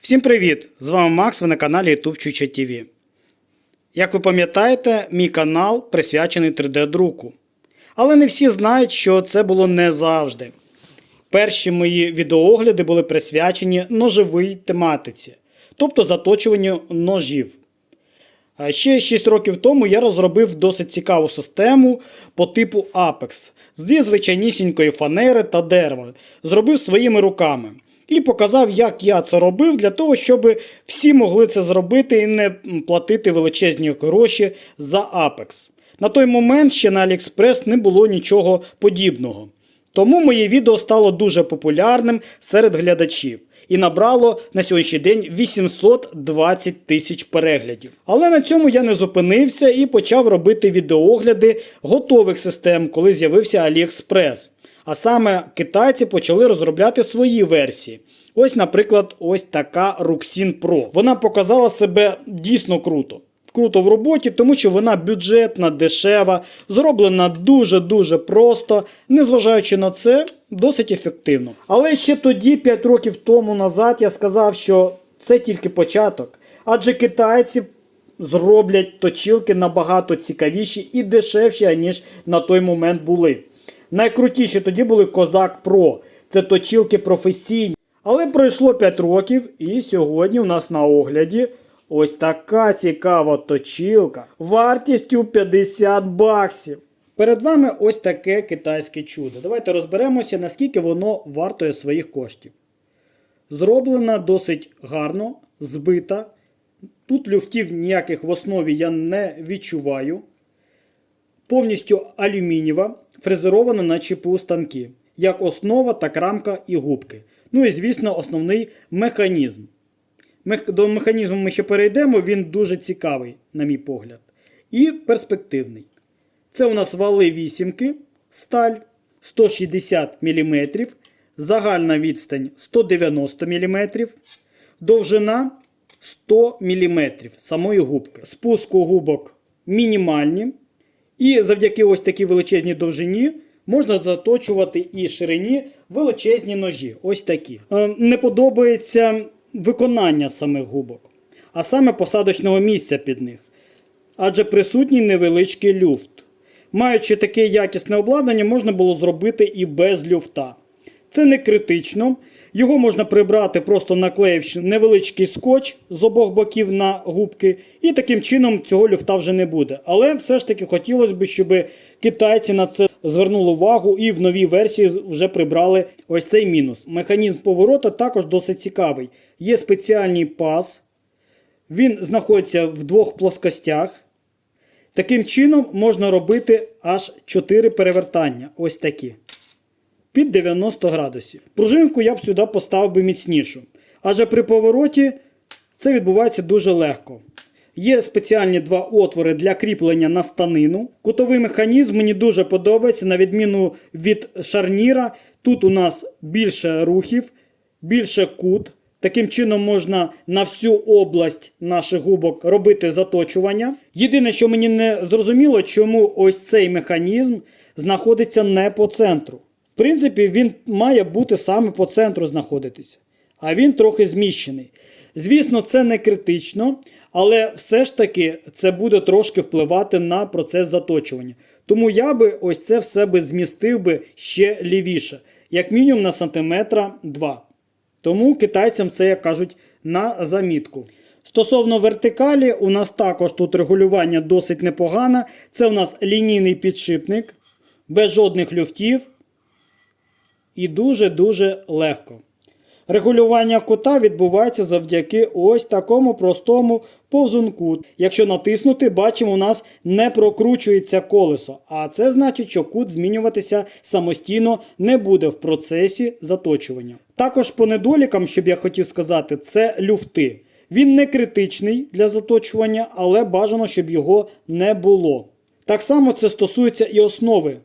Всім привіт! З вами Макс, ви на каналі YouTube Чуча TV. Як ви пам'ятаєте, мій канал присвячений 3D-друку. Але не всі знають, що це було не завжди. Перші мої відеоогляди були присвячені ножовій тематиці, тобто заточуванню ножів. Ще 6 років тому я розробив досить цікаву систему по типу Apex зі звичайнісінької фанери та дерева. Зробив своїми руками. І показав, як я це робив, для того, щоб всі могли це зробити і не платити величезні гроші за Apex. На той момент ще на AliExpress не було нічого подібного. Тому моє відео стало дуже популярним серед глядачів і набрало на сьогоднішній день 820 тисяч переглядів. Але на цьому я не зупинився і почав робити відеоогляди готових систем, коли з'явився AliExpress. А саме китайці почали розробляти свої версії. Ось, наприклад, ось така Ruxin Pro. Вона показала себе дійсно круто. Круто в роботі, тому що вона бюджетна, дешева, зроблена дуже-дуже просто, незважаючи на це, досить ефективно. Але ще тоді, 5 років тому назад, я сказав, що це тільки початок. Адже китайці зроблять точилки набагато цікавіші і дешевші, ніж на той момент були. Найкрутіші тоді були Козак Pro. Це точилки професійні. Але пройшло 5 років, і сьогодні у нас на огляді ось така цікава точилка вартістю 50 баксів. Перед вами ось таке китайське чудо. Давайте розберемося, наскільки воно вартує своїх коштів. Зроблена досить гарно, збита. Тут люфтів ніяких в основі я не відчуваю. Повністю алюмінієва, фрезерована на ЧПУ станки, як основа, так рамка і губки. Ну і, звісно, основний механізм. До механізму ми ще перейдемо, він дуже цікавий, на мій погляд. І перспективний. Це у нас вали вісімки, сталь 160 мм, загальна відстань 190 мм, довжина 100 мм самої губки. Спуску губок мінімальні. І завдяки ось такій величезній довжині можна заточувати і ширині величезні ножі. Ось такі. Е, Не подобається виконання самих губок, а саме посадочного місця під них. Адже присутній невеличкий люфт. Маючи таке якісне обладнання, можна було зробити і без люфта. Це не критично. Його можна прибрати, просто наклеївши невеличкий скотч з обох боків на губки, і таким чином цього люфта вже не буде. Але все ж таки хотілося б, щоб китайці на це звернули увагу і в новій версії вже прибрали ось цей мінус. Механізм поворота також досить цікавий. Є спеціальний паз, він знаходиться в двох плоскостях. Таким чином можна робити аж 4 перевертання. Ось такі під 90 градусів. Пружинку я б сюди поставив би міцнішу. Адже при повороті це відбувається дуже легко. Є спеціальні два отвори для кріплення на станину. Кутовий механізм мені дуже подобається, на відміну від шарніра. Тут у нас більше рухів, більше кут. Таким чином можна на всю область наших губок робити заточування. Єдине, що мені не зрозуміло, чому ось цей механізм знаходиться не по центру. Принципі, він має бути саме по центру знаходитися, а він трохи зміщений. Звісно, це не критично, але все ж таки це буде трошки впливати на процес заточування. Тому я би ось це все би змістив би ще лівіше, як мінімум на сантиметра 2. Тому китайцям це, як кажуть, на замітку. Стосовно вертикалі, у нас також тут регулювання досить непогане. Це у нас лінійний підшипник, без жодних люфтів і дуже-дуже легко. Регулювання кута відбувається завдяки ось такому простому повзунку. Якщо натиснути, бачимо, у нас не прокручується колесо, а це значить, що кут змінюватися самостійно не буде в процесі заточування. Також по недолікам, щоб я хотів сказати, це люфти. Він не критичний для заточування, але бажано, щоб його не було. Так само це стосується і основи.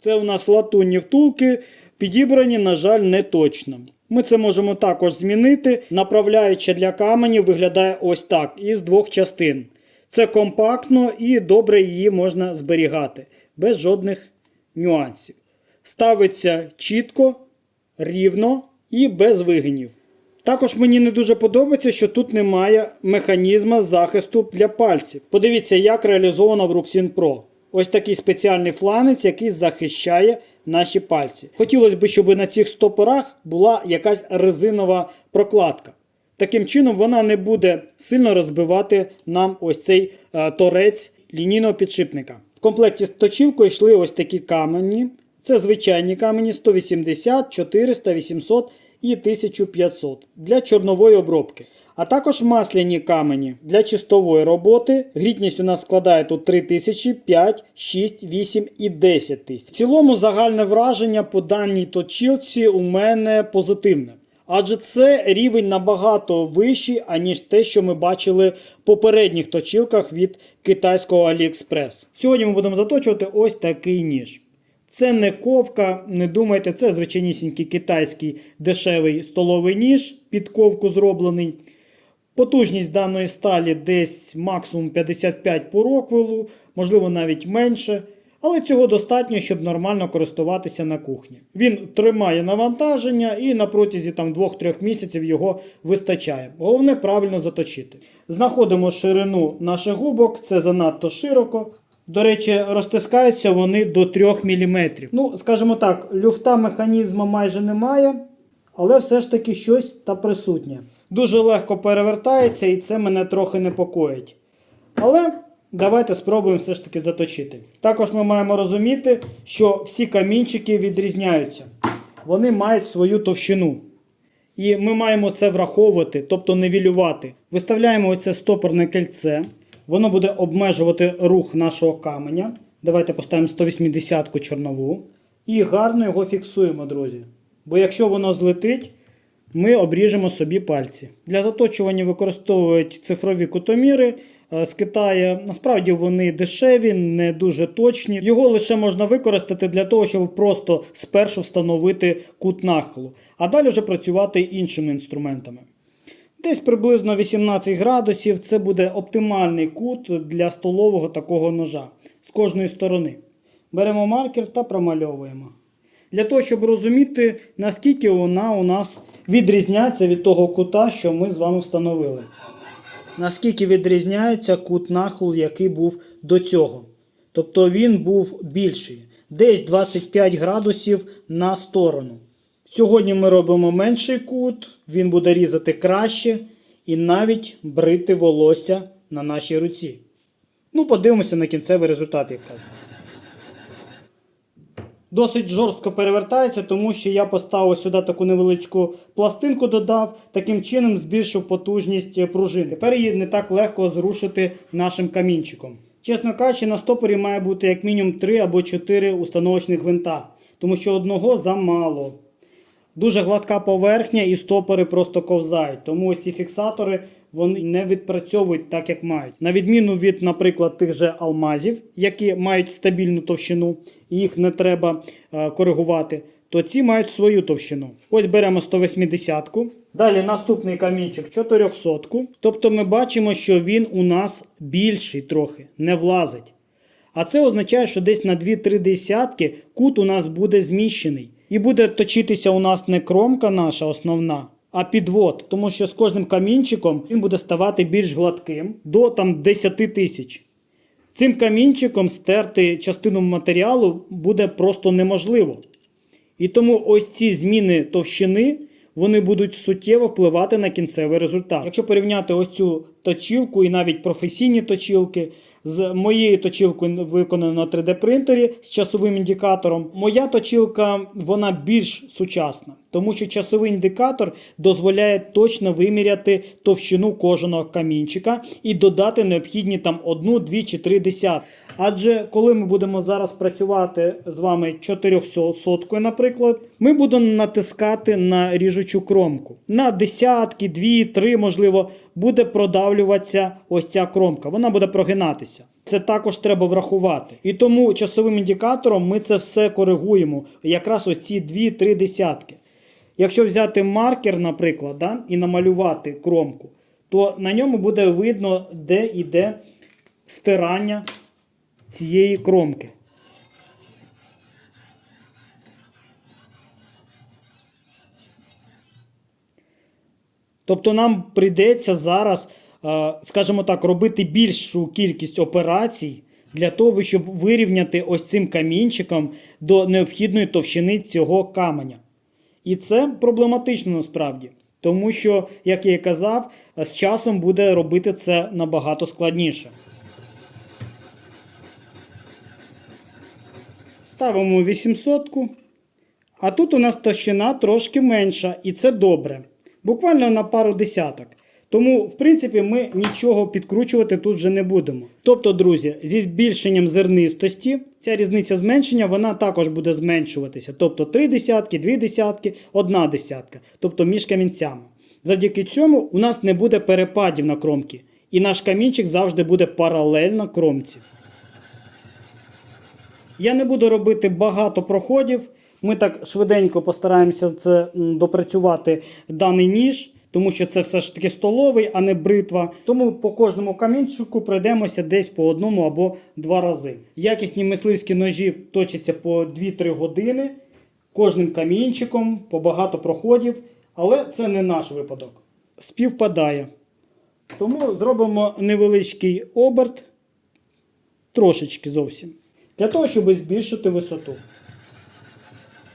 Це у нас латунні втулки, підібрані, на жаль, не точно. Ми це можемо також змінити. Направляюча для каменів виглядає ось так, із двох частин. Це компактно і добре її можна зберігати, без жодних нюансів. Ставиться чітко, рівно і без вигинів. Також мені не дуже подобається, що тут немає механізму захисту для пальців. Подивіться, як реалізовано в Ruxin Pro. Ось такий спеціальний фланець, який захищає наші пальці. Хотілося б, щоб на цих стопорах була якась резинова прокладка. Таким чином вона не буде сильно розбивати нам ось цей е, торець лінійного підшипника. В комплекті з точілкою йшли ось такі камені. Це звичайні камені 180, 400, 800 і 1500 для чорнової обробки. А також масляні камені для чистової роботи. Грітність у нас складає тут 3000, 5, 6, 8 і 10 тисяч. В цілому загальне враження по даній точілці у мене позитивне. Адже це рівень набагато вищий, аніж те, що ми бачили в попередніх точілках від китайського AliExpress. Сьогодні ми будемо заточувати ось такий ніж. Це не ковка, не думайте, це звичайнісінький китайський дешевий столовий ніж під ковку зроблений. Потужність даної сталі десь максимум 55 по роквелу, можливо навіть менше. Але цього достатньо, щоб нормально користуватися на кухні. Він тримає навантаження і на протязі там 2-3 місяців його вистачає. Головне правильно заточити. Знаходимо ширину наших губок, це занадто широко. До речі, розтискаються вони до 3 мм. Ну, скажімо так, люфта механізму майже немає, але все ж таки щось та присутнє. Дуже легко перевертається і це мене трохи непокоїть. Але давайте спробуємо все ж таки заточити. Також ми маємо розуміти, що всі камінчики відрізняються. Вони мають свою товщину. І ми маємо це враховувати, тобто нивелювати. Виставляємо оце стопорне кільце. Воно буде обмежувати рух нашого каменя. Давайте поставимо 180-ку чорнову. І гарно його фіксуємо, друзі. Бо якщо воно злетить, ми обріжемо собі пальці. Для заточування використовують цифрові кутоміри е, з Китаю. Насправді вони дешеві, не дуже точні. Його лише можна використати для того, щоб просто спершу встановити кут нахилу, а далі вже працювати іншими інструментами. Десь приблизно 18 градусів це буде оптимальний кут для столового такого ножа з кожної сторони. Беремо маркер та промальовуємо. Для того, щоб розуміти, наскільки вона у нас відрізняється від того кута, що ми з вами встановили. Наскільки відрізняється кут нахилу, який був до цього. Тобто він був більший. Десь 25 градусів на сторону. Сьогодні ми робимо менший кут, він буде різати краще і навіть брити волосся на нашій руці. Ну, подивимося на кінцевий результат, як кажуть. Досить жорстко перевертається, тому що я поставив сюди таку невеличку пластинку, додав, таким чином збільшив потужність пружини. Тепер її не так легко зрушити нашим камінчиком. Чесно кажучи, на стопорі має бути як мінімум 3 або 4 установочних гвинта, тому що одного замало. Дуже гладка поверхня і стопори просто ковзають. Тому ось ці фіксатори вони не відпрацьовують так, як мають. На відміну від, наприклад, тих же алмазів, які мають стабільну товщину, і їх не треба е, коригувати, то ці мають свою товщину. Ось беремо 180-ку. Далі наступний камінчик 400-ку. Тобто ми бачимо, що він у нас більший трохи, не влазить. А це означає, що десь на 2-3 десятки кут у нас буде зміщений. І буде точитися у нас не кромка наша основна, а підвод. Тому що з кожним камінчиком він буде ставати більш гладким до там 10 тисяч. Цим камінчиком стерти частину матеріалу буде просто неможливо. І тому ось ці зміни товщини вони будуть суттєво впливати на кінцевий результат. Якщо порівняти ось цю точілку і навіть професійні точілки з моєю точілкою, виконаною на 3D принтері з часовим індикатором, моя точілка вона більш сучасна, тому що часовий індикатор дозволяє точно виміряти товщину кожного камінчика і додати необхідні там одну, дві чи три десятки. Адже коли ми будемо зараз працювати з вами 400 наприклад, ми будемо натискати на ріжучу кромку. На десятки, дві, три, можливо, буде продавлюватися ось ця кромка. Вона буде прогинатися. Це також треба врахувати. І тому часовим індикатором ми це все коригуємо. Якраз ось ці 2-3 десятки. Якщо взяти маркер, наприклад, да, і намалювати кромку, то на ньому буде видно, де йде стирання цієї кромки. Тобто нам прийдеться зараз, е, скажімо так, робити більшу кількість операцій для того, щоб вирівняти ось цим камінчиком до необхідної товщини цього каменя. І це проблематично насправді. Тому що, як я і казав, з часом буде робити це набагато складніше. Ставимо 800. А тут у нас товщина трошки менша, і це добре. Буквально на пару десяток. Тому, в принципі, ми нічого підкручувати тут вже не будемо. Тобто, друзі, зі збільшенням зернистості, ця різниця зменшення, вона також буде зменшуватися. Тобто 3 десятки, 2 десятки, 1 десятка. Тобто між камінцями. Завдяки цьому у нас не буде перепадів на кромки. І наш камінчик завжди буде паралельно кромці. Я не буду робити багато проходів. Ми так швиденько постараємося це допрацювати даний ніж, тому що це все ж таки столовий, а не бритва. Тому по кожному камінчику пройдемося десь по одному або два рази. Якісні мисливські ножі точаться по 2-3 години кожним камінчиком, по багато проходів, але це не наш випадок. Співпадає. Тому зробимо невеличкий оберт, трошечки зовсім, для того, щоб збільшити висоту.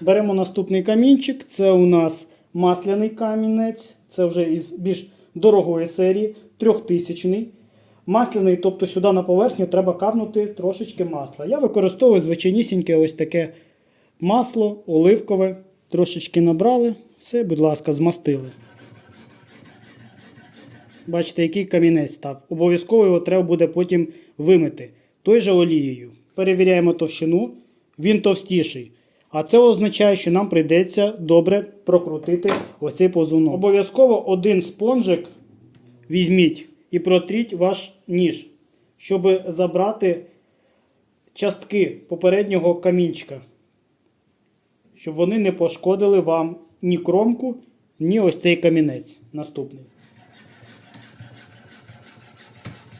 Беремо наступний камінчик. Це у нас масляний камінець. Це вже із більш дорогої серії, трьохтисячний. Масляний, тобто сюди на поверхню треба капнути трошечки масла. Я використовую звичайнісіньке ось таке масло, оливкове. Трошечки набрали. Все, будь ласка, змастили. Бачите, який камінець став. Обов'язково його треба буде потім вимити той же олією. Перевіряємо товщину, він товстіший. А це означає, що нам прийдеться добре прокрутити оцей позунок. Обов'язково один спонжик візьміть і протріть ваш ніж, щоб забрати частки попереднього камінчика. Щоб вони не пошкодили вам ні кромку, ні ось цей камінець наступний.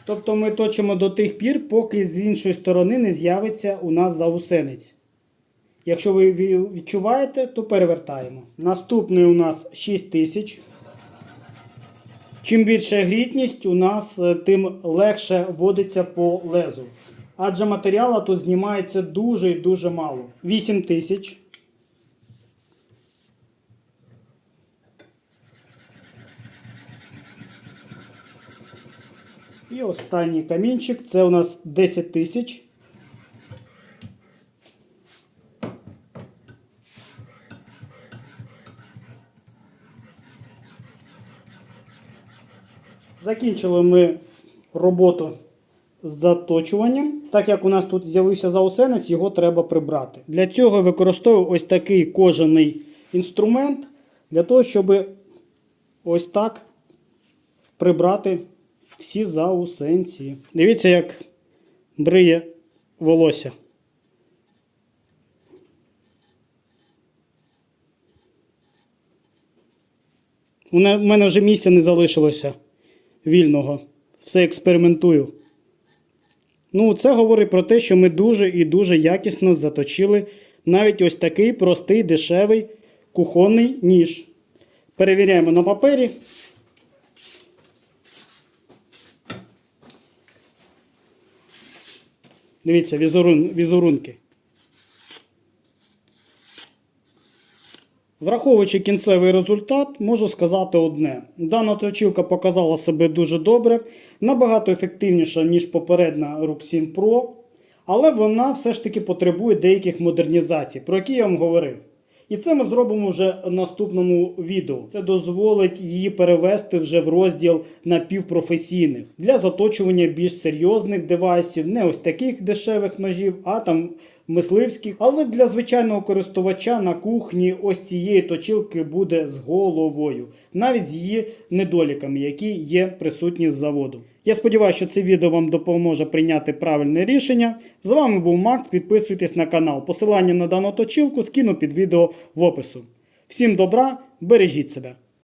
Тобто ми точимо до тих пір, поки з іншої сторони не з'явиться у нас заусенець. Якщо ви ві- відчуваєте, то перевертаємо. Наступний у нас 6000. Чим більша грітність, у нас е, тим легше водиться по лезу. Адже матеріалу тут знімається дуже і дуже мало. 8000. І останній камінчик це у нас 10 тисяч. Закінчили ми роботу з заточуванням. Так як у нас тут з'явився заусенець, його треба прибрати. Для цього використовую ось такий кожаний інструмент, для того, щоб ось так прибрати всі заусенці. Дивіться, як бриє волосся. У мене- вже місця не залишилося вільного. Все експериментую. Ну, це говорить про те, що ми дуже і дуже якісно заточили навіть ось такий простий дешевий кухонний ніж. Перевіряємо на папері. Дивіться, візерун, візерунки. Враховуючи кінцевий результат, можу сказати одне: дана точилка показала себе дуже добре, набагато ефективніша, ніж попередня RUX 7 Pro, але вона все ж таки потребує деяких модернізацій, про які я вам говорив. І це ми зробимо вже в наступному відео. Це дозволить її перевести вже в розділ напівпрофесійних для заточування більш серйозних девайсів, не ось таких дешевих ножів, а там мисливських. Але для звичайного користувача на кухні ось цієї точилки буде з головою, навіть з її недоліками, які є присутні з заводу. Я сподіваюся, що це відео вам допоможе прийняти правильне рішення. З вами був Макс. Підписуйтесь на канал. Посилання на дану точилку скину під відео в опису. Всім добра, бережіть себе!